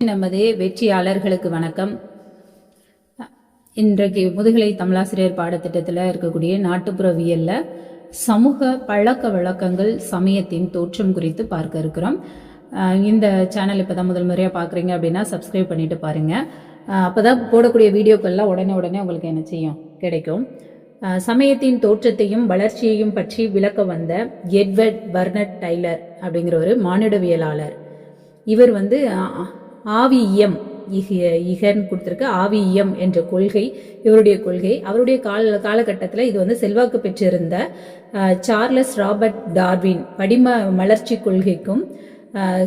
நமது வெற்றியாளர்களுக்கு வணக்கம். இன்றைக்கு முதுகலை தமிழாசிரியர் பாடத்திட்டத்தில் இருக்கக்கூடிய நாட்டுப்புறவியல்ல சமூக பழக்க வழக்கங்கள் சமயத்தின் தோற்றம் குறித்து பார்க்க இருக்கிறோம். இந்த சேனல் இப்போ தான் முதல் முறையாக பார்க்குறீங்க அப்படின்னா சப்ஸ்கிரைப் பண்ணிட்டு பாருங்க. அப்போ தான் போடக்கூடிய வீடியோக்கள்லாம் உடனே உடனே உங்களுக்கு என்ன செய்யும்? கிடைக்கும். சமயத்தின் தோற்றத்தையும் வளர்ச்சியையும் பற்றி விளக்க வந்த எட்வர்ட் பர்னட் டைலர் அப்படிங்கிற ஒரு மானிடவியலாளர். இவர் வந்து ஆவியம் இக இகன் கொடுத்துருக்க. ஆவியம் என்ற கொள்கை இவருடைய கொள்கை. அவருடைய கால காலகட்டத்தில் இது வந்து செல்வாக்கு பெற்றிருந்த சார்லஸ் ராபர்ட் டார்வின் படிம மலர்ச்சி கொள்கைக்கும்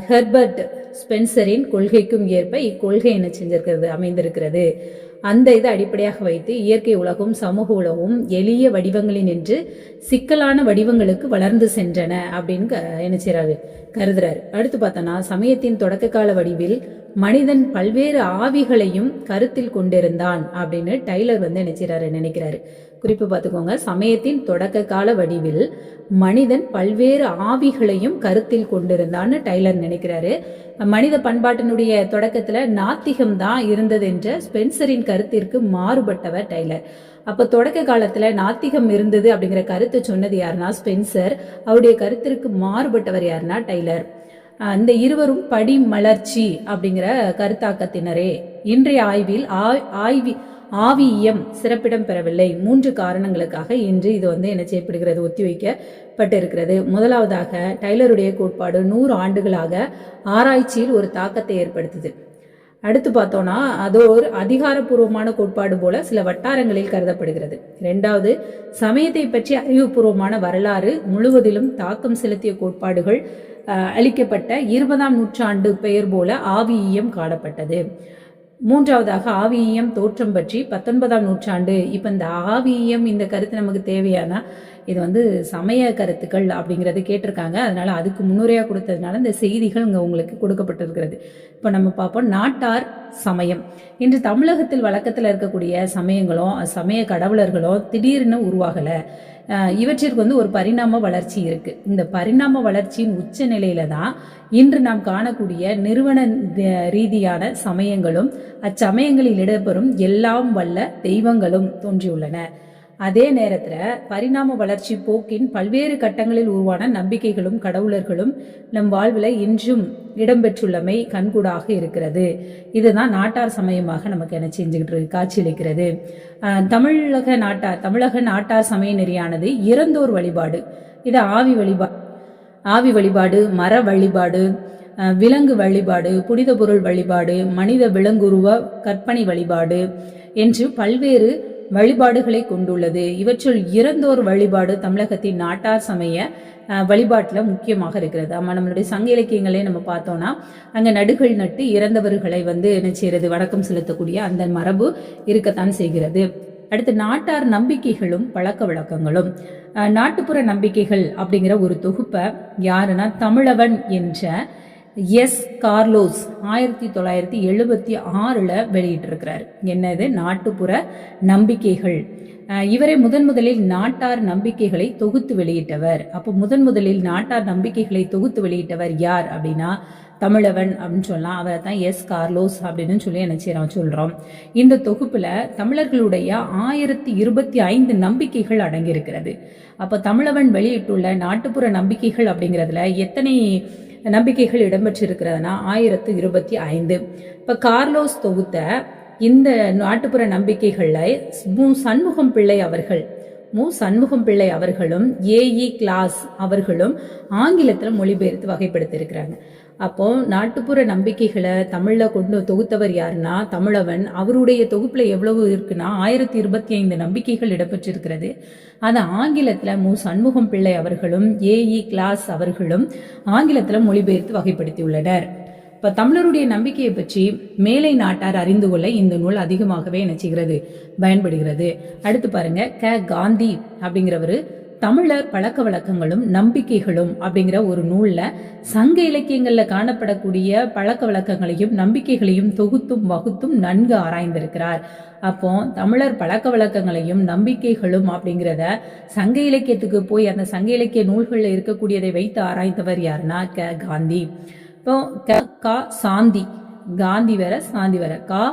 ஹெர்பர்ட் ஸ்பென்சரின் கொள்கைக்கும் ஏற்ப இக்கொள்கை என்ன செஞ்சிருக்கிறது அமைந்திருக்கிறது. அந்த இதை அடிப்படையாக வைத்து இயற்கை உலகும் சமூக உலகும் எளிய வடிவங்களில் நின்று சிக்கலான வடிவங்களுக்கு வளர்ந்து சென்றன அப்படின்னு க- என்ன செய்றாரு கருதுறாரு. அடுத்து பார்த்தோன்னா சமயத்தின் தொடக்க கால வடிவில் மனிதன் பல்வேறு ஆவிகளையும் கருத்தில் கொண்டிருந்தான் அப்படின்னு டைலர் வந்து என்ன நினைக்கிறாரு. குறிப்பு பார்த்துக்கோங்க. சமயத்தின் தொடக்க கால வடிவில் மனிதன் பல்வேறு ஆவிகளையும் கருத்தில் கொண்டிருந்தான்னு டைலர் நினைக்கிறாரு. மனித பண்பாட்டினுடைய தொடக்கத்துல நாத்திகம் தான் இருந்தது என்ற ஸ்பென்சரின் கருத்திற்கு மாறுபட்டவர் டைலர். அப்ப தொடக்க காலத்துல நாத்திகம் இருந்தது அப்படிங்கிற கருத்தை சொன்னது யாருன்னா ஸ்பென்சர். அவருடைய கருத்திற்கு மாறுபட்டவர் யாருன்னா டைலர். அந்த இருவரும் படி மலர்ச்சி அப்படிங்கிற கருத்தாக்கத்தினரே. இன்றைய ஆய்வில் ஆ- ஆய்வி ஆவியம் சிறப்பிடம் பெறவில்லை. மூன்று காரணங்களுக்காக இன்று இது வந்து என்ன செய்யப்படுகிறது ஒத்திவைக்கப்பட்டிருக்கிறது. முதலாவதாக டைலருடைய கோட்பாடு நூறு ஆண்டுகளாக ஆராய்ச்சியில் ஒரு தாக்கத்தை ஏற்படுத்துது. அடுத்து பார்த்தோம்னா அது ஒரு அதிகாரப்பூர்வமான கோட்பாடு போல சில வட்டாரங்களில் கருதப்படுகிறது. ரெண்டாவது சமயத்தை பற்றி அறிவுபூர்வமான வரலாறு முழுவதிலும் தாக்கம் செலுத்திய கோட்பாடுகள் அளிக்கப்பட்ட இருபதாம் நூற்றாண்டு பெயர் போல ஆவியம் காணப்பட்டது. மூன்றாவதாக ஆவியம் தோற்றம் பற்றி பத்தொன்பதாம் நூற்றாண்டு. இப்போ இந்த ஆவியம் இந்த கருத்து நமக்கு தேவையானா இது வந்து சமய கருத்துக்கள் அப்படிங்கிறது கேட்டிருக்காங்க. அதனால அதுக்கு முன்னுரையாக கொடுத்ததுனால இந்த செய்திகள் இங்கே உங்களுக்கு கொடுக்கப்பட்டிருக்கிறது. இப்போ நம்ம பார்ப்போம். நாட்டார் சமயம். இன்று தமிழகத்தில் வழக்கத்தில் இருக்கக்கூடிய சமயங்களும் சமய கடவுளர்களும் திடீர்னு உருவாகலை. இவற்றிற்கு வந்து ஒரு பரிணாம வளர்ச்சி இருக்கு. இந்த பரிணாம வளர்ச்சியின் உச்ச நிலையில தான் இன்று நாம் காணக்கூடிய நிறுவன ரீதியான சமயங்களும் அச்சமயங்களில் இடம்பெறும் எல்லாம் வல்ல தெய்வங்களும் தோன்றியுள்ளன. அதே நேரத்தில் பரிணாம வளர்ச்சி போக்கின் பல்வேறு கட்டங்களில் உருவான நம்பிக்கைகளும் கடவுளர்களும் நம் வாழ்வில் இன்றும் இடம்பெற்றுள்ளமை கண்கூடாக இருக்கிறது. இதுதான் நாட்டார் சமயமாக நமக்கு என்ன செஞ்சுக்கிட்டு காட்சியளிக்கிறது. தமிழக நாட்டார் தமிழக நாட்டார் சமய நெறியானது இறந்தோர் வழிபாடு. இது ஆவி வழிபாடு ஆவி வழிபாடு மர வழிபாடு விலங்கு வழிபாடு புனித பொருள் வழிபாடு மனித விலங்குருவ கற்பனை வழிபாடு என்று பல்வேறு வழிபாடுகளை கொண்டுள்ளது. இவற்றுள் இறந்தோர் வழிபாடு தமிழகத்தின் நாட்டார் சமய வழிபாட்டில் முக்கியமாக இருக்கிறது. ஆமாம் நம்மளுடைய சங்க இலக்கியங்களே நம்ம பார்த்தோம்னா அங்கே நடுகள் நட்டு இறந்தவர்களை வந்து என்ன செய்யறது? வணக்கம் செலுத்தக்கூடிய அந்த மரபு இருக்கத்தான் செய்கிறது. அடுத்து நாட்டார் நம்பிக்கைகளும் பழக்க வழக்கங்களும். நாட்டுப்புற நம்பிக்கைகள் அப்படிங்கிற ஒரு தொகுப்பை யாருன்னா தமிழவன் என்ற எஸ் கார்லோஸ் ஆயிரத்தி தொள்ளாயிரத்தி எழுபத்தி ஆறில் வெளியிட்டிருக்கிறார். என்னது? நாட்டுப்புற நம்பிக்கைகள். இவரை முதன் முதலில் நாட்டார் நம்பிக்கைகளை தொகுத்து வெளியிட்டவர். அப்போ முதன் முதலில் நாட்டார் நம்பிக்கைகளை தொகுத்து வெளியிட்டவர் யார் அப்படின்னா தமிழவன் அப்படின்னு சொல்லலாம். அவரை தான் எஸ் கார்லோஸ் அப்படின்னு சொல்லி என்ன செய்யறோம் சொல்றோம். இந்த தொகுப்புல தமிழர்களுடைய ஆயிரத்தி இருபத்தி ஐந்து நம்பிக்கைகள் அடங்கியிருக்கிறது. அப்போ தமிழவன் வெளியிட்டுள்ள நாட்டுப்புற நம்பிக்கைகள் அப்படிங்கிறதுல எத்தனை நம்பிக்கைகள் இடம்பெற்றிருக்கிறதுனா ஆயிரத்து இருபத்தி ஐந்து. இப்போ கார்லோஸ் தொகுத்த இந்த நாட்டுப்புற நம்பிக்கைகளை மு சண்முகம் பிள்ளை அவர்கள் மு சண்முகம் பிள்ளை அவர்களும் ஏஇ கிளாஸ் அவர்களும் ஆங்கிலத்தில் மொழிபெயர்த்து வகைப்படுத்தியிருக்கிறாங்க. அப்போ நாட்டுப்புற நம்பிக்கைகளை தமிழ்ல கொண்டு தொகுத்தவர் யாருன்னா தமிழவன். அவருடைய தொகுப்புல எவ்வளவு இருக்குன்னா ஆயிரத்தி இருபத்தி ஐந்து நம்பிக்கைகள் இடம்பெற்றிருக்கிறது. அது ஆங்கிலத்தில் மு. சண்முகம் பிள்ளை அவர்களும் ஏஇ கிளாஸ் அவர்களும் ஆங்கிலத்தில் மொழிபெயர்த்து வகைப்படுத்தியுள்ளனர். இப்போ தமிழருடைய நம்பிக்கையை பற்றி மேலை நாட்டார் அறிந்து கொள்ள இந்த நூல் அதிகமாகவே என்ன செய்கிறது பயன்படுகிறது. அடுத்து பாருங்க க. காந்தி அப்படிங்கிறவரு தமிழர் பழக்க வழக்கங்களும் நம்பிக்கைகளும் அப்படிங்கிற ஒரு நூலில் சங்க இலக்கியங்களில் காணப்படக்கூடிய பழக்க வழக்கங்களையும் நம்பிக்கைகளையும் தொகுத்தும் வகுத்தும் நன்கு ஆராய்ந்திருக்கிறார். அப்போ தமிழர் பழக்க வழக்கங்களையும் நம்பிக்கைகளும் அப்படிங்கிறத சங்க இலக்கியத்துக்கு போய் அந்த சங்க இலக்கிய நூல்களில் இருக்கக்கூடியதை வைத்து ஆராய்ந்தவர் யாருன்னா க. காந்தி. இப்போ க. கா. சாந்தி. காந்தி வர சாந்தி வர கா.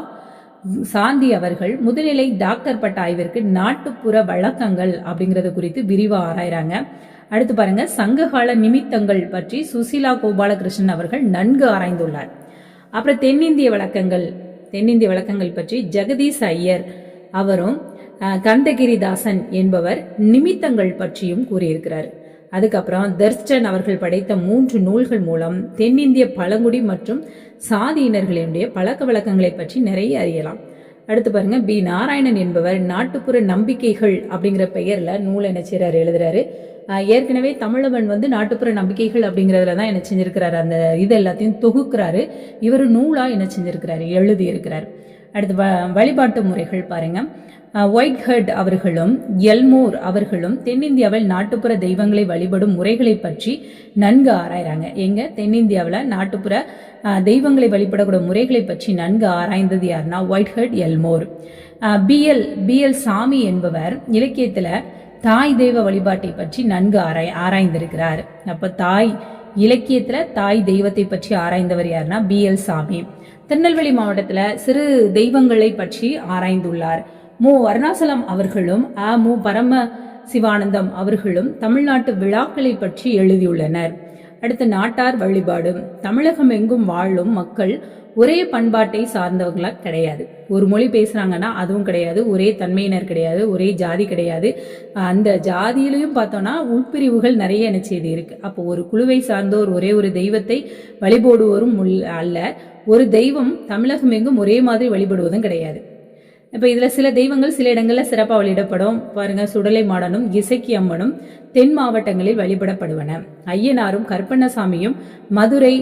சாந்தி அவர்கள் முதுநிலை டாக்டர் பட்ட ஆய்விற்கு நாட்டுப்புற வழக்கங்கள் அப்படிங்கிறது குறித்து விரிவா ஆராயறாங்க. அடுத்து பாருங்க சங்ககால நிமித்தங்கள் பற்றி சுசீலா கோபாலகிருஷ்ணன் அவர்கள் நன்கு ஆராய்ந்துள்ளார். அப்புறம் தென்னிந்திய வழக்கங்கள் தென்னிந்திய வழக்கங்கள் பற்றி ஜெகதீஷ் ஐயர் அவரும் கந்தகிரிதாசன் என்பவர் நிமித்தங்கள் பற்றியும் கூறியிருக்கிறார். அதுக்கப்புறம் தர்ஸ்டன் அவர்கள் படைத்த மூன்று நூல்கள் மூலம் தென்னிந்திய பழங்குடி மற்றும் சாதியினர்களினுடைய பழக்க வழக்கங்களை பற்றி நிறைய அறியலாம். அடுத்து பாருங்க பி. நாராயணன் என்பவர் நாட்டுப்புற நம்பிக்கைகள் அப்படிங்கிற பெயர்ல நூல் என்ன செய்றாரு எழுதுறாரு. ஏற்கனவே தமிழவன் வந்து நாட்டுப்புற நம்பிக்கைகள் அப்படிங்கிறதுல தான் என்ன செஞ்சிருக்கிறாரு அந்த இது எல்லாத்தையும் தொகுக்கிறாரு. இவர் நூலா என்ன செஞ்சிருக்கிறாரு எழுதி இருக்கிறார் அடுத்து வ- வழிபாட்டு முறைகள் பாருங்க. ஒயிட் ஹெட் அவர்களும் எல்மோர் அவர்களும் தென்னிந்தியாவில் நாட்டுப்புற தெய்வங்களை வழிபடும் முறைகளை பற்றி நன்கு ஆராய்றாங்க. எங்க? தென்னிந்தியாவில் நாட்டுப்புற தெய்வங்களை வழிபடக்கூடிய முறைகளை பற்றி நன்கு ஆராய்ந்தது யாருன்னா Whitehead Elmore P L P L Samy என்பவர் இலக்கியத்தில் தாய் தெய்வ வழிபாட்டை பற்றி நன்கு ஆராய் ஆராய்ந்திருக்கிறார். அப்போ தாய் இலக்கியத்தில் தாய் தெய்வத்தை பற்றி ஆராய்ந்தவர் யாருன்னா பிஎல் சாமி. திருநெல்வேலி மாவட்டத்துல சிறு தெய்வங்களை பற்றி ஆராய்ந்துள்ளார். மு. அருணாசலம் அவர்களும் அ. மு. பரம சிவானந்தம் அவர்களும் தமிழ்நாட்டு விழாக்களை பற்றி எழுதியுள்ளனர். அடுத்து நாட்டார் வழிபாடு. தமிழகம் எங்கும் வாழும் மக்கள் ஒரே பண்பாட்டை சார்ந்தவங்களா கிடையாது. ஒரு மொழி பேசுறாங்கன்னா அதுவும் கிடையாது. ஒரே தன்மையினர் கிடையாது. ஒரே ஜாதி கிடையாது. அந்த ஜாதியிலையும் பார்த்தோம்னா உட்பிரிவுகள் நிறைய என்ன செய்தி இருக்கு. அப்போ ஒரு குழுவை சார்ந்தோர் ஒரே ஒரு தெய்வத்தை வழிபடுவோரும் அல்ல. ஒரு தெய்வம் தமிழகம் எங்கும் ஒரே மாதிரி வழிபடுவதும் கிடையாது. இப்போ இதில் சில தெய்வங்கள் சில இடங்களில் சிறப்பாக வழிபடப்படும். பாருங்க சுடலை மாடனும் இசைக்கி அம்மனும் தென் மாவட்டங்களில் வழிபடப்படுவன. ஐயனாரும் கற்பண்ணசாமியும் மதுரை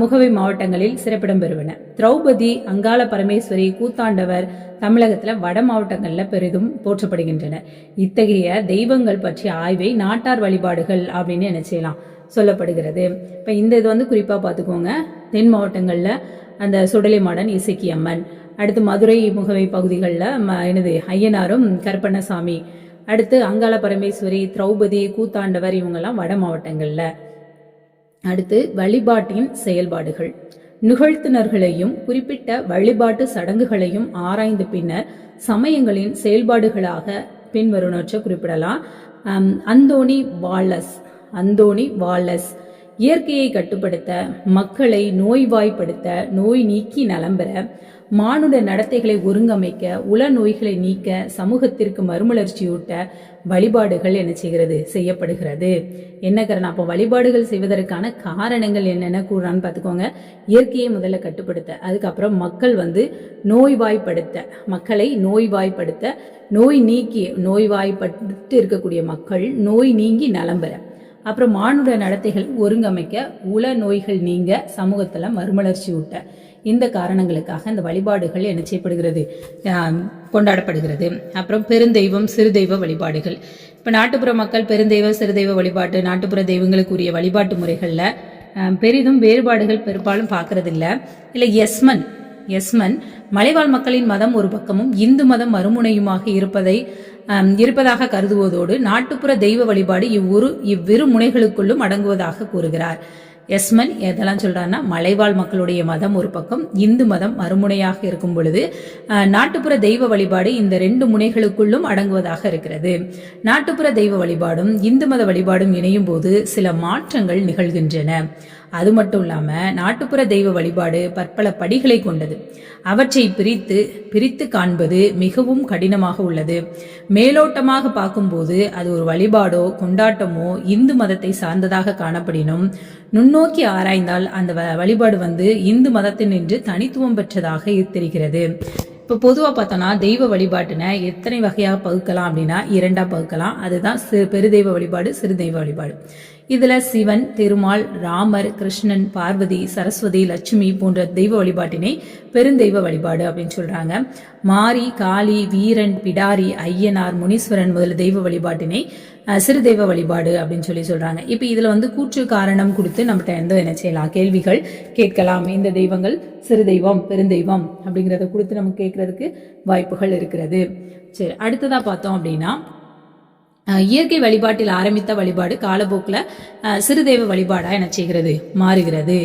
முகவை மாவட்டங்களில் சிறப்பிடம் பெறுவன. திரௌபதி அங்காள பரமேஸ்வரி கூத்தாண்டவர் தமிழகத்தில் வட மாவட்டங்களில் பெரிதும் போற்றப்படுகின்றன. இத்தகைய தெய்வங்கள் பற்றிய ஆய்வை நாட்டார் வழிபாடுகள் அப்படின்னு என்ன செய்யலாம் சொல்லப்படுகிறது. இப்போ இந்த இது வந்து குறிப்பாக பார்த்துக்கோங்க. தென் மாவட்டங்களில் அந்த சுடலை மாடன் இசக்கி அம்மன். அடுத்து மதுரை முகவை பகுதிகளில் ம என்னது ஐயனாரும் கருப்பண்ணசாமி. அடுத்து அங்காள பரமேஸ்வரி திரௌபதி கூத்தாண்டவர் இவங்கெல்லாம் வட மாவட்டங்களில். அடுத்து வழிபாட்டின் செயல்பாடுகள். நிகழ்த்தினர்களையும் குறிப்பிட்ட வழிபாட்டு சடங்குகளையும் ஆராய்ந்த பின்னர் சமயங்களின் செயல்பாடுகளாக பின்வருணற்ற குறிப்பிடலாம். Anthony Wallace Anthony Wallace. இயற்கையை கட்டுப்படுத்த மக்களை நோய்வாய்ப்படுத்த நோய் நீக்கி நலம்பெற மானுட நடத்தைகளை ஒருங்கமைக்க உள நோய்களை நீக்க சமூகத்திற்கு மறுமலர்ச்சியூட்ட வழிபாடுகள் என்ன செய்கிறது? செய்யப்படுகிறது. என்ன காரணம்? அப்போ வழிபாடுகள் செய்வதற்கான காரணங்கள் என்னென்ன? கூறான்னு பார்த்துக்கோங்க. இயற்கையை முதல்ல கட்டுப்படுத்த அதுக்கப்புறம் மக்கள் வந்து நோய்வாய்ப்படுத்த மக்களை நோய்வாய்ப்படுத்த நோய் நீக்கி நோய்வாய்ப்பட்டு இருக்கக்கூடிய மக்கள் நோய் நீங்கி நலம் பெற அப்புறம் மானுட நடத்தைகள் ஒருங்கமைக்க உள நோய்கள் நீங்க சமூகத்துல மறுமலர்ச்சி ஊட்ட இந்த காரணங்களுக்காக இந்த வழிபாடுகள் என்ன செய்யப்படுகிறது? கொண்டாடப்படுகிறது. அப்புறம் பெருந்தெய்வம் சிறுதெய்வ வழிபாடுகள். இப்போ நாட்டுப்புற மக்கள் பெருந்தெய்வ சிறுதெய்வ வழிபாட்டு நாட்டுப்புற தெய்வங்களுக்குரிய வழிபாட்டு முறைகளில் பெரிதும் வேறுபாடுகள் பெரும்பாலும் பார்க்கறதில்ல. இல்லை எஸ்மன் எஸ்மன் மலைவாழ் மக்களின் மதம் ஒரு பக்கமும் இந்து மதம் மறுமுனையுமாக இருப்பதை இருப்பதாக கருதுவதோடு நாட்டுப்புற தெய்வ வழிபாடு இவ்வுரு இவ்விரு முனைகளுக்குள்ளும் அடங்குவதாக கூறுகிறார். எஸ்மன் எதெல்லாம் சொல்கிறான்னா மலைவாழ் மக்களுடைய மதம் ஒரு பக்கம் இந்து மதம் மறுமுனையாக இருக்கும் பொழுது நாட்டுப்புற தெய்வ வழிபாடு இந்த ரெண்டு முனைகளுக்குள்ளும் அடங்குவதாக இருக்கிறது. நாட்டுப்புற தெய்வ வழிபாடும் இந்து மத வழிபாடும் இணையும் போது சில மாற்றங்கள் நிகழ்கின்றன. அது மட்டும் இல்லாமல் நாட்டுப்புற தெய்வ வழிபாடு பற்பல படிகளை கொண்டது. அவற்றை பிரித்து பிரித்து காண்பது மிகவும் கடினமாக உள்ளது. மேலோட்டமாக பார்க்கும்போது அது ஒரு வழிபாடோ கொண்டாட்டமோ இந்து மதத்தை சார்ந்ததாக காணப்படினும் நுண்ணோக்கி ஆராய்ந்தால் அந்த வ- வழிபாடு வந்து இந்து மதத்தினின்று தனித்துவம் பெற்றதாக தெரிகிறது. இப்போ பொதுவாக பார்த்தோம்னா தெய்வ வழிபாட்டுன எத்தனை வகையாக பகுக்கலாம் அப்படின்னா இரண்டாக பகுக்கலாம். அதுதான் சிறு பெருதெய்வ வழிபாடு சிறு தெய்வ வழிபாடு. இதுல சிவன் திருமால் ராமர் கிருஷ்ணன் பார்வதி சரஸ்வதி லட்சுமி போன்ற தெய்வ வழிபாட்டினை பெருந்தெய்வ வழிபாடு அப்படின்னு சொல்றாங்க. மாரி காளி வீரன் பிடாரி ஐயனார் முனீஸ்வரன் முதல் தெய்வ வழிபாட்டினை சிறு தெய்வ வழிபாடு அப்படின்னு சொல்லி சொல்றாங்க. இப்போ இதுல வந்து கூற்று காரணம் கொடுத்து நம்மகிட்ட எந்த என்ன செய்யலாம்? கேள்விகள் கேட்கலாம். இந்த தெய்வங்கள் சிறு தெய்வம் பெருந்தெய்வம் அப்படிங்கறத கொடுத்து நமக்கு கேட்கறதுக்கு வாய்ப்புகள் இருக்கிறது. சரி அடுத்ததா பார்த்தோம் அப்படின்னா இயற்கை வழிபாட்டில் ஆரம்பித்த வழிபாடு காலப்போக்கில் சிறுதெய்வ வழிபாடாக என்ன செய்கிறது? மாறுகிறது.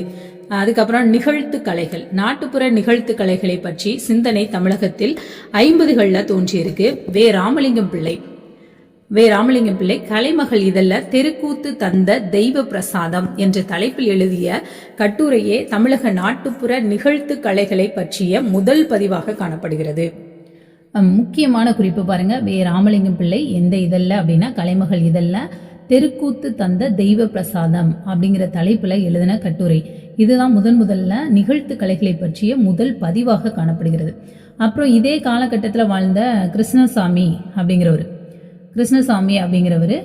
அதுக்கப்புறம் நிகழ்த்து கலைகள். நாட்டுப்புற நிகழ்த்து கலைகளை பற்றி சிந்தனை தமிழகத்தில் ஐம்பதுகளில் தோன்றியிருக்கு. வே. ராமலிங்கம் பிள்ளை. வே. ராமலிங்கம் பிள்ளை கலைமகள் இதழில் தெருக்கூத்து தந்த தெய்வ பிரசாதம் என்ற தலைப்பில் எழுதிய கட்டுரையே தமிழக நாட்டுப்புற நிகழ்த்து கலைகளை பற்றிய முதல் பதிவாக காணப்படுகிறது. முக்கியமான குறிப்பு பாருங்க. வே ராமலிங்கம் பிள்ளை எந்த இதழில் அப்படின்னா கலைமகள் இதழில் தெருக்கூத்து தந்த தெய்வ பிரசாதம் அப்படிங்கிற தலைப்புல எழுதின கட்டுரை. இதுதான் முதன் முதல்ல நிகழ்த்து கலைகளை பற்றிய முதல் பதிவாக காணப்படுகிறது. அப்புறம் இதே காலகட்டத்தில் வாழ்ந்த கிருஷ்ணசாமி அப்படிங்கிறவர். கிருஷ்ணசாமி அப்படிங்கிறவர்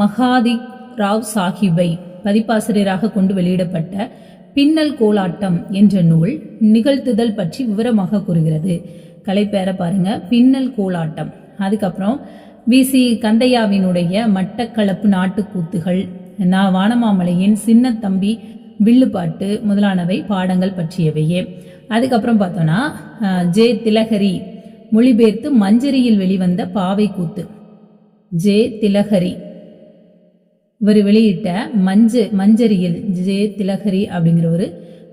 மகாதி ராவ் சாஹிப்பை பதிப்பாசிரியராக கொண்டு வெளியிடப்பட்ட பின்னல் கோலாட்டம் என்ற நூல் நிகழ்த்துதல் பற்றி விவரமாக கூறுகிறது. கலைப்பேரை பாருங்க. பின்னல் கோலாட்டம். அதுக்கப்புறம் விசி கந்தையாவினுடைய மட்டக்களப்பு நாட்டுக்கூத்துகள் நா. வானமாமலையின் சின்னத்தம்பி வில்லுப்பாட்டு முதலானவை பாடங்கள் பற்றியவையே. அதுக்கப்புறம் பார்த்தோன்னா ஜே. திலகரி மொழிபெயர்த்து மஞ்சரியில் வெளிவந்த பாவை கூத்து ஜே. திலகரி. இவர் வெளியிட்ட மஞ்ச மஞ்சரியில் ஜே. திலகரி அப்படிங்கிற ஒரு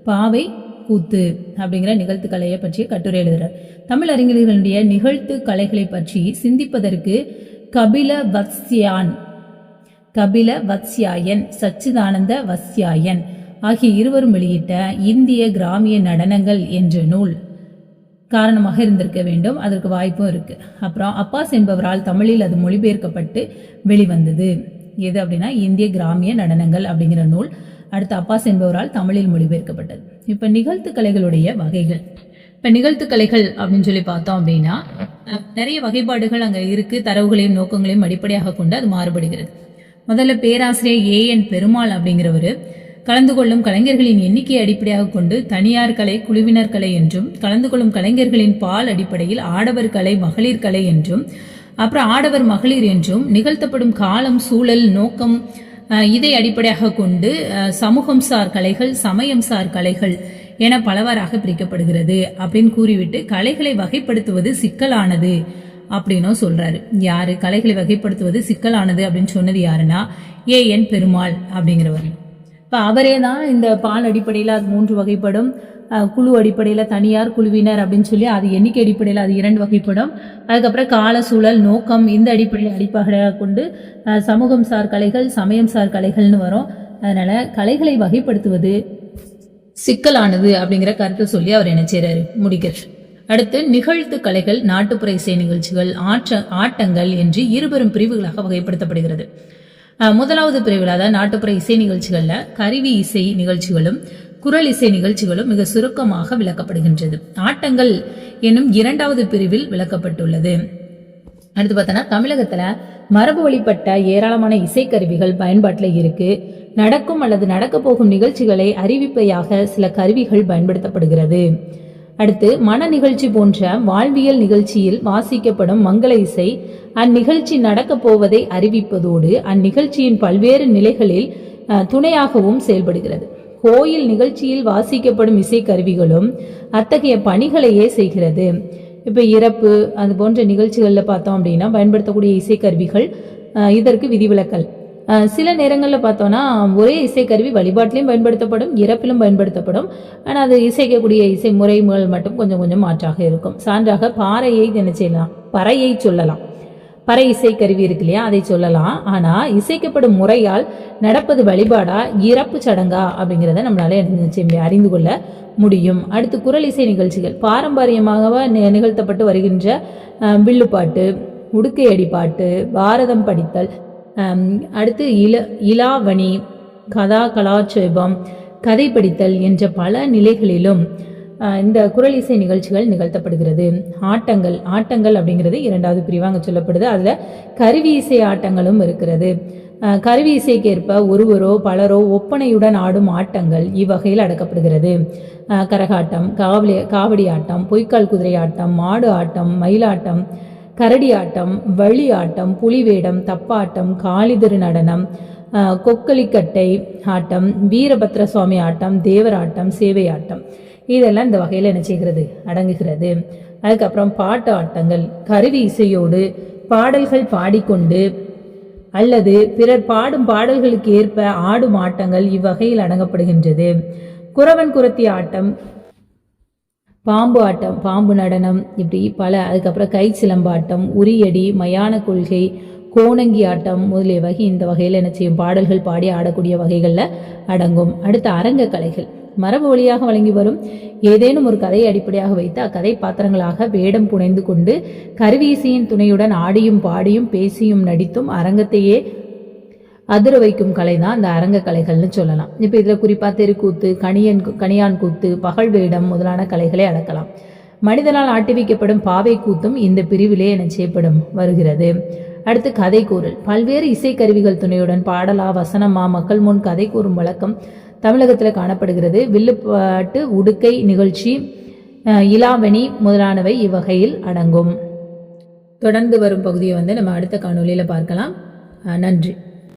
பாவை கூத்து அப்படிங்கிற நிகழ்த்து கலையை பற்றிய கட்டுரை எழுதுறார். தமிழ் அறிஞர்களுடைய நிகழ்த்து கலைகளை பற்றி சிந்திப்பதற்கு கபில வத்ஸ்யான் கபில வத்ஸ்யாயன் சச்சிதானந்த வத்ஸ்யாயன் ஆகிய இருவரும் வெளியிட்ட இந்திய கிராமிய நடனங்கள் என்ற நூல் காரணமாக இருந்திருக்க வேண்டும். அதற்கு வாய்ப்பும் இருக்கு. அப்புறம் அப்பாஸ் என்பவரால் தமிழில் அது மொழிபெயர்க்கப்பட்டு வெளிவந்தது. எது அப்படின்னா இந்திய கிராமிய நடனங்கள் அப்படிங்கிற நூல். அடுத்து அப்பாஸ் என்பவரால் தமிழில் மொழிபெயர்க்கப்பட்டது. இப்போ நிகழ்த்து கலைகளுடைய வகைகள். இப்போ நிகழ்த்து கலைகள் அப்படின்னு சொல்லி பார்த்தோம் அப்படின்னா நிறைய வகைப்பாடுகள் அங்கே இருக்குது தரவுகளையும் நோக்கங்களையும் அடிப்படையாக கொண்டு அது மாறுபடுகிறது. முதல்ல பேராசிரியர் ஏ என் பெருமாள் அப்படிங்கிறவர் கலந்து கொள்ளும் கலைஞர்களின் எண்ணிக்கையை அடிப்படையாக கொண்டு தனியார் கலை குழுவினர் கலை என்றும் கலந்து கொள்ளும் கலைஞர்களின் பால் அடிப்படையில் ஆடவர் கலை மகளிர் கலை என்றும் அப்புறம் ஆடவர் மகளிர் என்றும் நிகழ்த்தப்படும் காலம் சூழல் நோக்கம் இதை அடிப்படையாக கொண்டு சமூகம் சார் கலைகள் சமயம் சார் கலைகள் என பலவாறாக பிரிக்கப்படுகிறது அப்படின்னு கூறிவிட்டு கலைகளை வகைப்படுத்துவது சிக்கலானது அப்படின்னும் சொல்றாரு. யாரு? கலைகளை வகைப்படுத்துவது சிக்கலானது அப்படின்னு சொன்னது யாருன்னா ஏ. என். பெருமாள் அப்படிங்கிறவர். இப்போ அவரே தான் இந்த பால் அடிப்படையில் அது மூன்று வகைப்படும். குழு அடிப்படையில் தனியார் குழுவினர் அப்படின்னு சொல்லி அது எண்ணிக்கை அடிப்படையில் அது இரண்டு வகைப்படும். அதுக்கப்புறம் கால சூழல் நோக்கம் இந்த அடிப்படையில் அடிப்படையாக கொண்டு சமூகம் சார் கலைகள் சமயம் சார் கலைகள்னு வரும். அதனால கலைகளை வகைப்படுத்துவது சிக்கலானது அப்படிங்கிற கருத்தை சொல்லி அவர் என்ன செய்கிறாரு முடிக்கிறார். அடுத்து நிகழ்த்து கலைகள் நாட்டுப்புற இசை நிகழ்ச்சிகள் ஆற்ற ஆட்டங்கள் என்று இருபெரும் பிரிவுகளாக வகைப்படுத்தப்படுகிறது. முதலாவது பிரிவில் அதாவது நாட்டுப்புற இசை நிகழ்ச்சிகள்ல கருவி இசை நிகழ்ச்சிகளும் குரல் இசை நிகழ்ச்சிகளும் மிக சுருக்கமாக விளக்கப்படுகின்றது. ஆட்டங்கள் என்னும் இரண்டாவது பிரிவில் விளக்கப்பட்டுள்ளது. அடுத்து பார்த்தோன்னா தமிழகத்துல மரபு வழிபட்ட ஏராளமான இசைக்கருவிகள் பயன்பாட்டில் இருக்கு. நடக்கும் அல்லது நடக்க போகும் நிகழ்ச்சிகளை அறிவிப்பையாக சில கருவிகள் பயன்படுத்தப்படுகிறது. அடுத்து மன நிகழ்ச்சி போன்ற வாழ்வியல் நிகழ்ச்சியில் வாசிக்கப்படும் மங்கள இசை அந்நிகழ்ச்சி நடக்கப் போவதை அறிவிப்பதோடு அந்நிகழ்ச்சியின் பல்வேறு நிலைகளில் அஹ், துணையாகவும் செயல்படுகிறது. கோயில் நிகழ்ச்சியில் வாசிக்கப்படும் இசைக்கருவிகளும் அத்தகைய பணிகளையே செய்கிறது. இப்போ இறப்பு அது போன்ற நிகழ்ச்சிகளில் பார்த்தோம் அப்படின்னா பயன்படுத்தக்கூடிய இசைக்கருவிகள் இதற்கு விதிவிலக்கல். சில நேரங்களில் பார்த்தோன்னா ஒரே இசைக்கருவி வழிபாட்டிலையும் பயன்படுத்தப்படும் இறப்பிலும் பயன்படுத்தப்படும். ஆனால் அது இசைக்கக்கூடிய இசை முறைகள் மட்டும் கொஞ்சம் கொஞ்சம் மாற்றாக இருக்கும். சான்றாக பாறையை என்ன செய்யலாம்? பறையை சொல்லலாம். பறை இசைக்கருவி இருக்கு இல்லையா? அதை சொல்லலாம். ஆனா இசைக்கப்படும் முறையால் நடப்பது வழிபாடா இறப்பு சடங்கா அப்படிங்கிறத நம்மளால என்ன அறிந்து கொள்ள முடியும். அடுத்து குரல் இசை நிகழ்ச்சிகள். பாரம்பரியமாக நி- நிகழ்த்தப்பட்டு வருகின்ற வில்லுப்பாட்டு உடுக்கையடி பாட்டு பாரதம் படித்தல் அடுத்து இல இலாவணி கதா கலாட்சேபம் கதை படித்தல் என்ற பல நிலைகளிலும் இந்த குரல் இசை நிகழ்ச்சிகள் நிகழ்த்தப்படுகிறது. ஆட்டங்கள் ஆட்டங்கள் அப்படிங்கிறது இரண்டாவது பிரிவாங்க சொல்லப்படுது. அதில் கருவி இசை ஆட்டங்களும் இருக்கிறது. கருவி இசைக்கேற்ப ஒருவரோ பலரோ ஒப்பனையுடன் ஆடும் ஆட்டங்கள் இவ்வகையில் அடக்கப்படுகிறது. கரகாட்டம் காவலி காவடி ஆட்டம் பொய்க்கால் குதிரை ஆட்டம் மாடு ஆட்டம் மயிலாட்டம் கரடி ஆட்டம் வழி ஆட்டம் புலிவேடம் தப்பாட்டம் காளிதிரு நடனம் கொக்களிக்கட்டை கொக்கலிக்கட்டை ஆட்டம் வீரபத்ர சுவாமி ஆட்டம் தேவராட்டம் சேவையாட்டம் சேவை ஆட்டம். இதெல்லாம் இந்த வகையில் என்ன செய்கிறது? அடங்குகிறது. அதுக்கப்புறம் பாட்டு ஆட்டங்கள் கருவி இசையோடு பாடல்கள் பாடிக்கொண்டு அல்லது பிறர் பாடும் பாடல்களுக்கு ஏற்ப ஆடும் ஆட்டங்கள் இவ்வகையில் அடங்கப்படுகின்றது. குறவன் குரத்தி ஆட்டம் பாம்பு ஆட்டம் பாம்பு நடனம் இப்படி பல அதுக்கப்புறம் கை சிலம்பாட்டம் உரியடி மயான கொள்கை கோணங்கி ஆட்டம் முதலிய வகை இந்த வகையில் என்ன செய்யும்? பாடல்கள் பாடி ஆடக்கூடிய வகைகளில் அடங்கும். அடுத்து அரங்க கலைகள் மரபு வழியாக வழங்கி வரும் ஏதேனும் ஒரு கதையை அடிப்படையாக வைத்து அக்கதை பாத்திரங்களாக வேடம் புனைந்து கொண்டு கருவீசியின் துணையுடன் ஆடியும் பாடியும் பேசியும் நடித்தும் அரங்கத்தையே அதிர வைக்கும் கலை தான் அந்த அரங்க கலைகள்னு சொல்லலாம். இப்போ இதில் குறிப்பாக தெருக்கூத்து கணியன் கணியான் கூத்து பகல் வேடம் முதலான கலைகளை அடக்கலாம். மனிதனால் ஆட்டிவிக்கப்படும் பாவை கூத்தும் இந்த பிரிவிலே என செய்யப்படும் வருகிறது. அடுத்து கதை கூறல். பல்வேறு இசைக்கருவிகள் துணையுடன் பாடலா வசனமா மக்கள் முன் கதை கூறும் வழக்கம் தமிழகத்தில் காணப்படுகிறது. வில்லுப்பாட்டு உடுக்கை நிகழ்ச்சி இலாவணி முதலானவை இவ்வகையில் அடங்கும். தொடர்ந்து வரும் பகுதியை வந்து நம்ம அடுத்த காணொலியில் பார்க்கலாம். நன்றி.